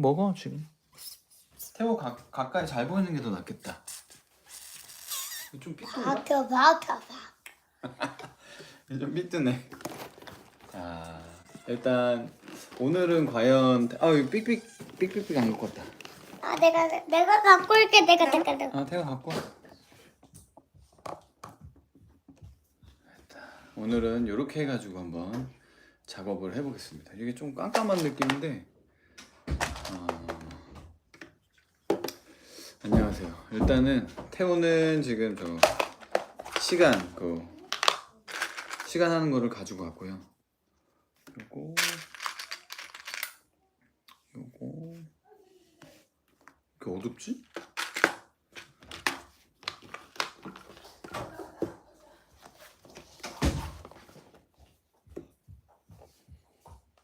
먹어 지금. 태호 가, 가까이 잘 보이는 게 더 낫겠다. 좀 삐뚤다. 박혀 박혀 박. 좀 삐뚤네. 자 일단 오늘은 과연 아 이거 삑삑 삑삑삑 안 갖고 왔다. 아 내가 내가 갖고 올게 내가 내가 내가. 아 태호 갖고 와. 오늘은 이렇게 해가지고 한번 작업을 해보겠습니다. 이게 좀 깜깜한 느낌인데. 안녕하세요. 일단은 태호는 지금 저 시간 그 시간 하는 거를 가지고 왔고요. 요거 요거 이렇게 어둡지?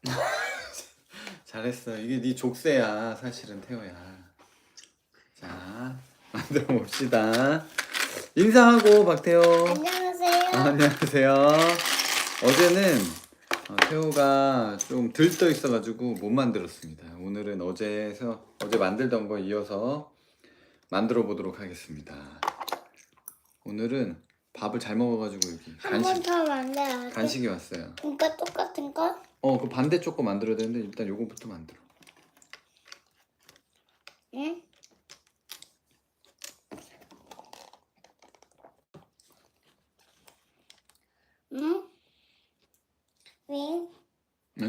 잘했어. 이게 네 족쇄야, 사실은 태호야. 자, 만들어 봅시다. 인사하고 박태호. 안녕하세요. 아, 안녕하세요. 어제는 어, 태호가 좀 들떠 있어가지고 못 만들었습니다. 오늘은 어제에서 어제 만들던 거 이어서 만들어 보도록 하겠습니다. 오늘은 밥을 잘 먹어가지고 여기 한 번 간식 더 만들어. 간식이 왔어요. 이거 똑같은 거? 어, 그 반대쪽 거 만들어야 되는데 일단 요거부터 만들어. 응? 응?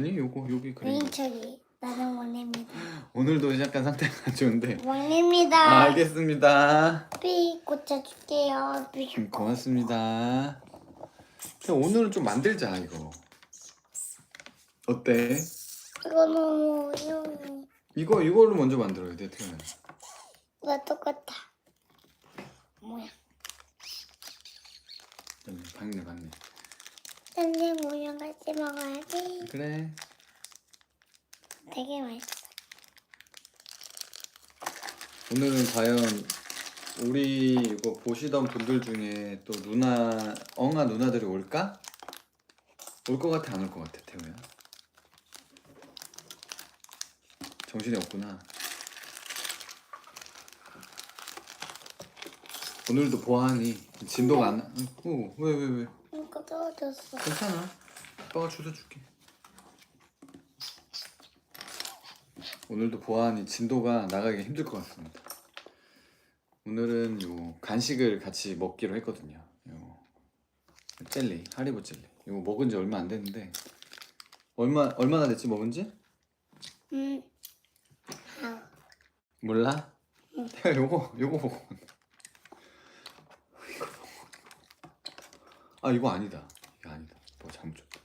아니, 요거 여기 그림. 윙 처리. 나는 원입니다. 오늘도 약간 상태가 안 좋은데. 원입니다. 아, 알겠습니다. 삐 고쳐줄게요. 삐. 음, 고맙습니다. 그냥 오늘은 좀 만들자 이거. 어때? 이거 너무 어려워. 이거 이걸로 먼저 만들어야 돼 태연. 이거 똑같아. 뭐야? 박네 박네. 선생 모양 같이 먹어야지. 그래. 되게 맛있어. 오늘은 과연 우리 이거 보시던 분들 중에 또 누나 엉아 누나들이 올까? 올 것 같아 안 올 것 같아 태우야? 정신이 없구나. 오늘도 보아하니 진도가 안. 어, 왜왜 왜, 왜? 이거 떨어졌어. 괜찮아. 아빠가 주워 줄게. 오늘도 보아하니 진도가 나가기 힘들 것 같습니다. 오늘은 요 간식을 같이 먹기로 했거든요. 요 젤리, 하리보 젤리. 이거 먹은 지 얼마 안 됐는데 얼마 얼마나 됐지 먹은 지? 음. 아, 몰라? 태가 요거 요거 보고 이거 보고 아 이거 아니다. 이거 아니다. 뭐 잘못 줬다.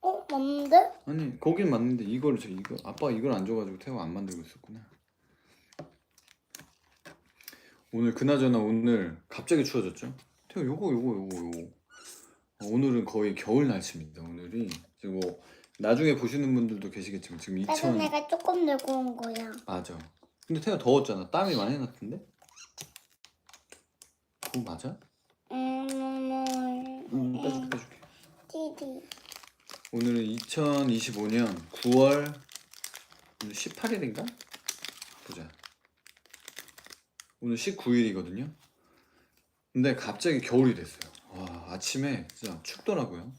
어, 맞는데? 아니 거긴 맞는데 이걸 저 이거 아빠가 이걸 안 줘가지고 태호가 안 만들고 있었구나. 오늘 그나저나 오늘 갑자기 추워졌죠? 태호 요거 요거 요거 요거. 어, 오늘은 거의 겨울 날씨입니다. 오늘이 지금 뭐 나중에 보시는 분들도 계시겠지만 지금 그래서 2000 내가 조금 들고 온 거야. 맞아. 근데 태호 더웠잖아. 땀이 많이 났던데? 그거 맞아? 음, 음, 응 빼줄게 빼줄게. 띠디. 오늘은 2025년 9월 18일인가? 보자. 오늘 19일이거든요. 근데 갑자기 겨울이 됐어요. 와, 아침에 진짜 춥더라고요.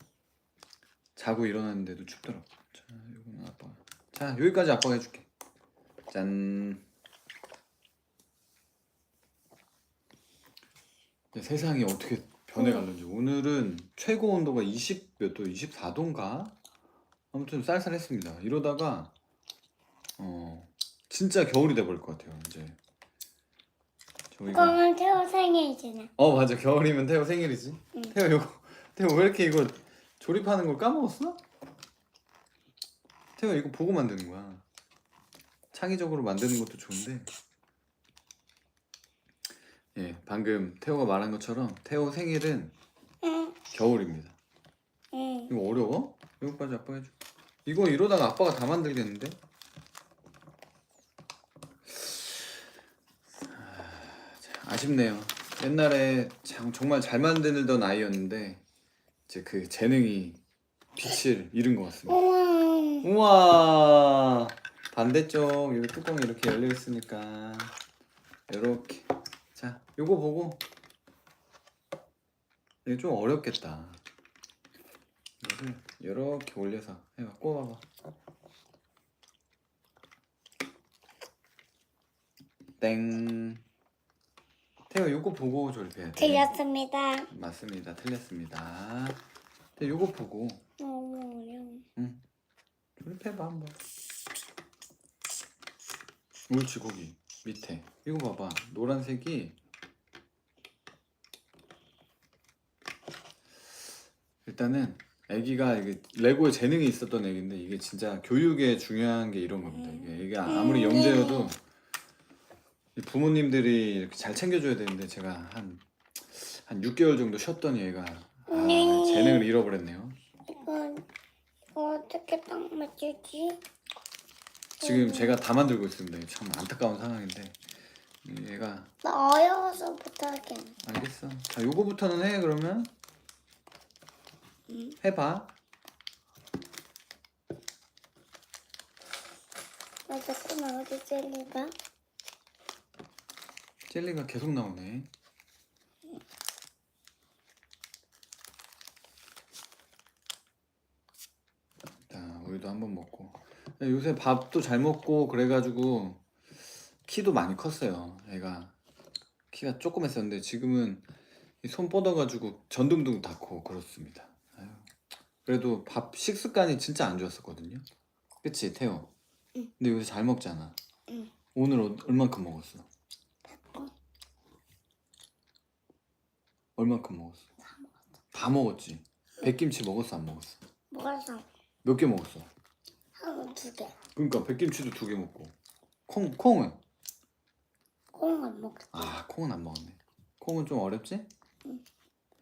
자고 일어났는데도 춥더라고. 자, 이거는 아빠. 자, 여기까지 아빠가 해줄게. 짠. 근데 세상이 어떻게 변해갔는지 오늘은 최고 온도가 20 몇 도, 24도인가? 아무튼 쌀쌀했습니다. 이러다가 어 진짜 겨울이 돼버릴 것 같아요. 이제 저희가 이거는 태호 생일이잖아. 어 맞아 겨울이면 태호 생일이지. 응. 태호 이거 태호 왜 이렇게 이거 조립하는 걸 까먹었어? 태호 이거 보고 만드는 거야. 창의적으로 만드는 것도 좋은데. 예, 방금 태호가 말한 것처럼 태호 생일은 응, 겨울입니다. 응. 이거 어려워? 이거까지 아빠가 해줘. 이거 이러다가 아빠가 다 만들겠는데? 아, 참, 아쉽네요. 옛날에 참 정말 잘 만들던 아이였는데 이제 그 재능이 빛을 잃은 것 같습니다. 우와 반대쪽 여기 뚜껑이 이렇게 열려 있으니까 이렇게 자 요거 보고. 이게 좀 어렵겠다. 이거를 이렇게 올려서 해봐. 꼽아봐. 땡. 태호 요거 보고 조립해야 돼. 틀렸습니다. 맞습니다. 틀렸습니다. 근데 요거 보고. 너무 어려워. 응. 조립해봐 한번. 옳지 거기 밑에. 이거 봐봐. 노란색이 일단은 아기가 이게 레고에 재능이 있었던 애기인데 이게 진짜 교육에 중요한 게 이런 겁니다. 이게, 이게 아무리 음, 영재여도 이 부모님들이 이렇게 잘 챙겨줘야 되는데 제가 한 한 6개월 정도 쉬었더니 얘가 아, 음. 재능을 잃어버렸네요. 이거 어떻게 딱 맞추지? 지금 제가 다 만들고 있습니다. 참 안타까운 상황인데 얘가 나 어려워서 못하겠네. 알겠어. 자, 요거부터는 해 그러면 응. 해봐. 나 자꾸 나오지 젤리가. 젤리가 계속 나오네. 자, 우리도 한번 먹고. 요새 밥도 잘 먹고 그래가지고 키도 많이 컸어요. 애가 키가 조금 했었는데 지금은 이손 뻗어가지고 전등등 닿고 그렇습니다. 아유, 그래도 밥 식습관이 진짜 안 좋았었거든요. 그치 태호? 응. 근데 요새 잘 먹잖아. 응. 오늘 어- 얼만큼 먹었어? 얼만큼 먹었어? 다 먹었지. 백김치 먹었어 안 먹었어? 먹어서 몇 개 먹었어? 하고 두 개. 그러니까 백김치도 두 개 먹고 콩 콩은 콩은 먹었어. 아 콩은 안 먹었네. 콩은 좀 어렵지? 응.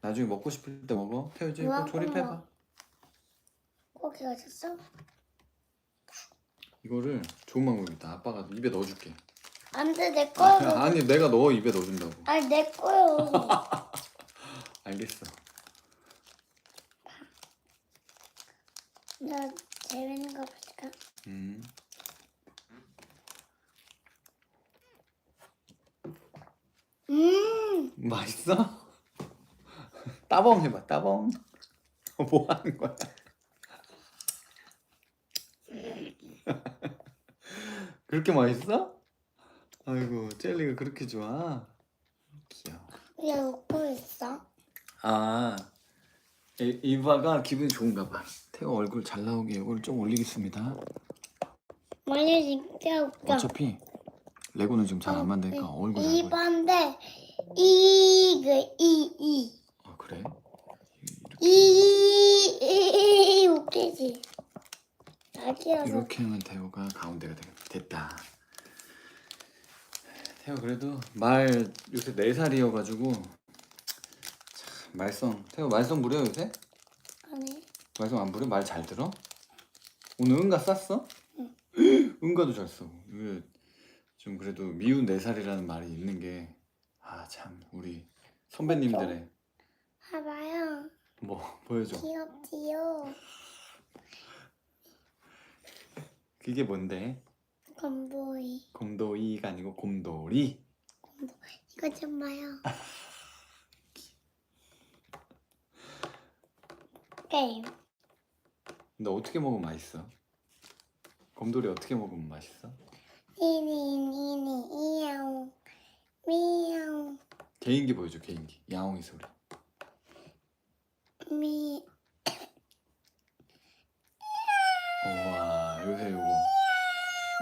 나중에 먹고 싶을 때 먹어. 태우지 이거 우와, 조립해봐. 고기 어딨어? 이거를 좋은 방법이다. 아빠가 입에 넣어줄게. 안돼 내 거요. 아니 내가 넣어 입에 넣어준다고. 아니 내 거요. 알겠어. 나 재밌는 거 볼까? 음. 음. 맛있어? 따봉 해봐 따봉. 뭐 하는 거야? 그렇게 맛있어? 아이고 젤리가 그렇게 좋아. 귀여워. 왜 웃고 있어? 아 이- 이바가 기분이 좋은가 봐. 태호 얼굴 잘 나오게 이걸 좀 올리겠습니다. 만약 진짜 웃겨. 어차피 레고는 지금 잘 안 만드니까 얼굴 잘 보여. 이반데 이그 이이 아 그래? 이, 이, 이 웃기지. 자기야서 이렇게 하면 태호가 가운데가 되겠다. 됐다. 태호 그래도 말 요새 4살이어가지고 참 말썽 태호 말썽 부려 요새? 아니 말썽 안 부려? 말 잘 들어? 오늘 응가 쌌어? 응. 응가도 잘 써. 이게 좀 그래도 미운 4살이라는 말이 있는 게 아 참 우리 선배님들의 봐봐요. 뭐 보여줘. 귀엽지요. 그게 뭔데? 건보이 곰돌이가 아니고 곰돌이. 이거 좀 봐요. 게임. 근데 어떻게 먹으면 맛있어? 곰돌이 어떻게 먹으면 맛있어? 니니 니니 이야옹 미야옹 개인기 보여줘 개인기 야옹이 소리 미 우와 요새 요거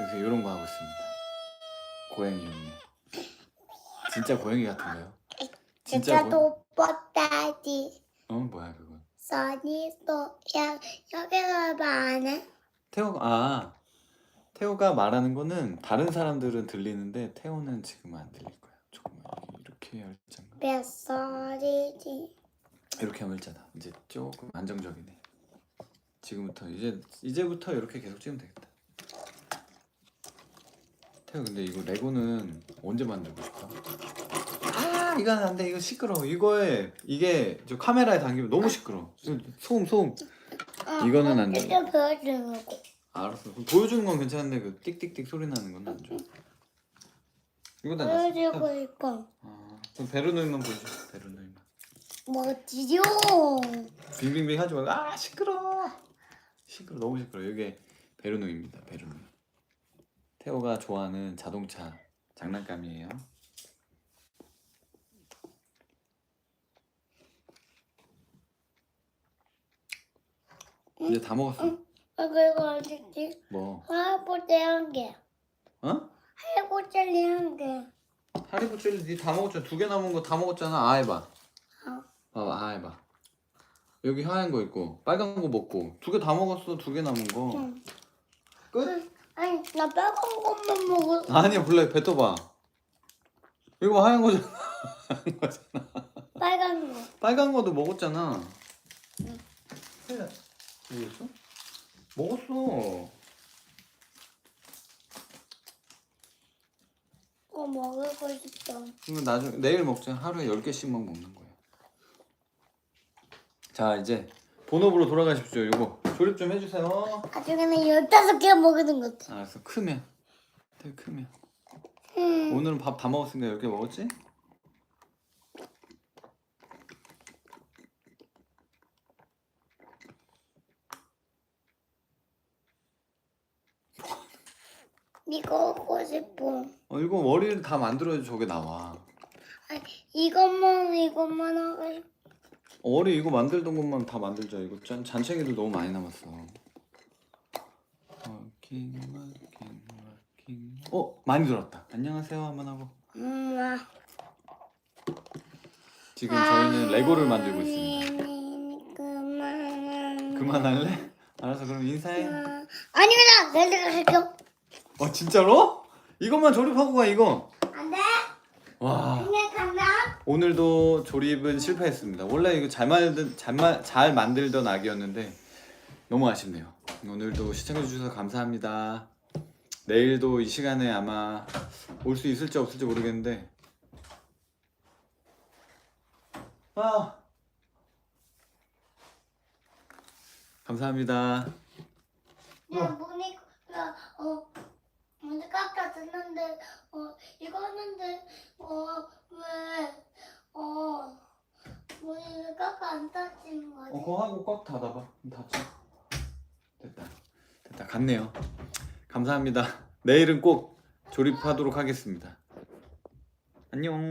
요새 요런 거 하고 있습니다 고양이 형님 진짜 고양이 같은데요? 진짜 진짜 고... 도뽀따지 어 뭐야 그 건 써니도 야 여기가 봐안해? 태호가 아 태호가 말하는 거는 다른 사람들은 들리는데 태호는 지금 안 들릴 거야. 조금만 이렇게 해야 할지인가 몇 살이지? 이렇게 하면 일자다 이제 조금 안정적이네. 지금부터 이제 이제부터 이렇게 계속 찍으면 되겠다. 태호 근데 이거 레고는 언제 만들고 싶어? 아 이건 안 돼 이거 시끄러 이거에 이게 저 카메라에 당기면 너무 시끄러 소음 소음 이거는 안 돼. 이거 보여주는 거 알았어. 그럼 보여주는 건 괜찮은데 그 띡띡띡 소리 나는 건 안 좋아. 이거 다 났어. 보여주고 있고 아, 그럼 베르노이만 보여줘. 베르노이만. 멋지죠? 빙빙빙 하지 말고 아 시끄러. 시끄러 너무 시끄러. 이게 베르노입니다. 베르노. 태호가 좋아하는 자동차 장난감이에요. 이제 다 먹었어. 아, 그리고 어딨지? 뭐? 할아버지 한 개. 어? 할아버지 한 개. 하리보 젤리 니 다 먹었잖아. 두 개 남은 거 다 먹었잖아. 아 해봐. 어. 봐봐. 아 해봐. 여기 하얀 거 있고 빨간 거 먹고 두 개 다 먹었어. 두 개 남은 거. 응. 끝? 아니, 나 빨간 것만 먹었어. 아니야 블랙 뱉어봐. 이거 봐, 하얀 거잖아. 하얀 거잖아. 빨간 거. 빨간 거도 먹었잖아. 헬라 먹었어? 먹었어. 그거 먹고 싶어. 이거 나중 내일 먹자. 하루에 10개씩만 먹는 거야. 자, 이제 본업으로 돌아가십시오. 요거 조립 좀 해주세요. 나중에는 열다섯 개 먹는 것 같아. 알았어. 크면. 되게 크면. 음. 오늘은 밥 다 먹었으니까 10개 먹었지? 이거 먹고 싶어. 어, 이거 머리를 다 만들어야지 저게 나와. 아니, 이것만, 이것만 하고 싶어. 어리 이거 만들던 것만 다 만들자. 이거 잔, 잔챙이들 너무 많이 남았어. 워킹 워킹 워킹. 어 많이 들었다. 안녕하세요 한번 하고. 음, 아. 지금 저희는 레고를 만들고 있습니다. 그만. 그만할래? 알았어 그럼 인사해. 아, 아닙니다. 내가 할게 요. 어 진짜로? 이것만 조립하고 가 이거. 안 돼. 와 그냥 간다. 오늘도 조립은 실패했습니다. 원래 이거 잘 만들 잘, 마, 잘 만들던 아기였는데 너무 아쉽네요. 오늘도 시청해 주셔서 감사합니다. 내일도 이 시간에 아마 올 수 있을지 없을지 모르겠는데 아 감사합니다. 문이 그냥 어 문이 깎아 듣는데 어 이거 하는데 어왜어 문이 깎아 안 닫히는 거지? 어, 그거 하고 꽉 닫아봐. 닫혀. 됐다. 됐다. 갔네요. 감사합니다. 내일은 꼭 조립하도록 하겠습니다. 안녕.